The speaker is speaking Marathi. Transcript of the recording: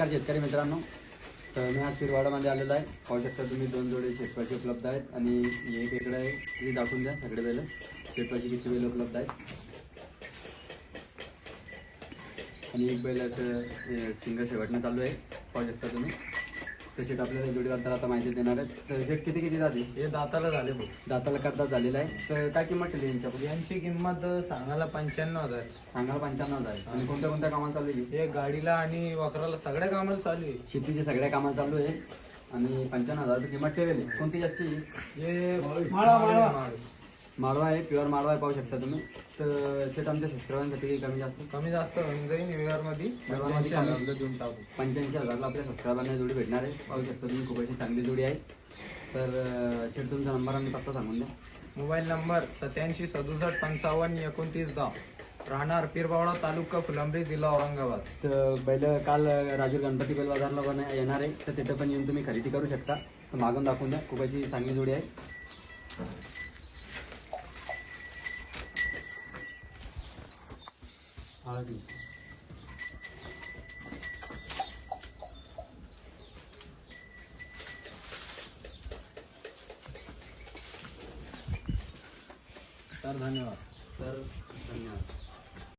नमस्कार शेतकरी मित्रांनो. तर मी आज शिरवाडामध्ये आलेलो आहे. पाहू शकता तुम्ही दोन जोडे शेतपाशी उपलब्ध आहेत आणि एक इकडे आहे. तुम्ही दाखवून द्या सगळे वेळेला शेतपाशी किती वेळ उपलब्ध आहेत. आणि एक बैल असं सिंगर शेवटनं चालू आहे. पाहू शकता तुम्ही. तसे आपल्याला जोडीबद्दल आता माहिती देणार आहेत. तर शेट किती किती जाते हे दाताला झाले भाऊ दाताला करता झालेला आहे? तर काय किंमत ठेवली यांच्यापुढे यांची किंमत सांगायला पंच्याण्णव हजार सांगायला पंच्याण्णव हजार आणि कोणत्या कोणत्या कामाला चालू आहे? हे गाडीला आणि वखराला सगळ्या कामाला चालू आहे. शेतीचे सगळ्या कामाला चालू आहे. आणि पंच्याण्णव हजार रुपये किंमत ठेवली कोणती जातची? हे माळवा. माळ. माळवा आहे प्युअर आहे पाहू शकता तुम्ही. तर सेट आमच्या सबस्क्रायबांसाठी कमी जास्त? कमी जास्त होऊन जाईल न्यूयॉर्कमध्ये मध्ये पंच्याऐंशी. हजारला देऊन टाकू. पंच्याऐंशी हजारला आपल्या सबस्क्रायबांना जोडी भेटणार आहे. पाहू शकता तुम्ही खूप अशी चांगली जोडी आहे. तर सेट तुमचा नंबर आणि पत्ता सांगून द्या. मोबाईल नंबर सत्याऐंशी सदुसष्ट पंचावन्न एकोणतीस दहा. राहणार पीरबावडा तालुका फुलंब्री जिल्हा औरंगाबाद. तर बैल काल राजूर गणपती बैल बाजारला पण येणार आहे. तर तिथं पण येऊन तुम्ही खरेदी करू शकता. तर मागून दाखवून द्या. खूप अशी चांगली जोडी आहे. हळदी तर धन्यवाद. तर धन्यवाद.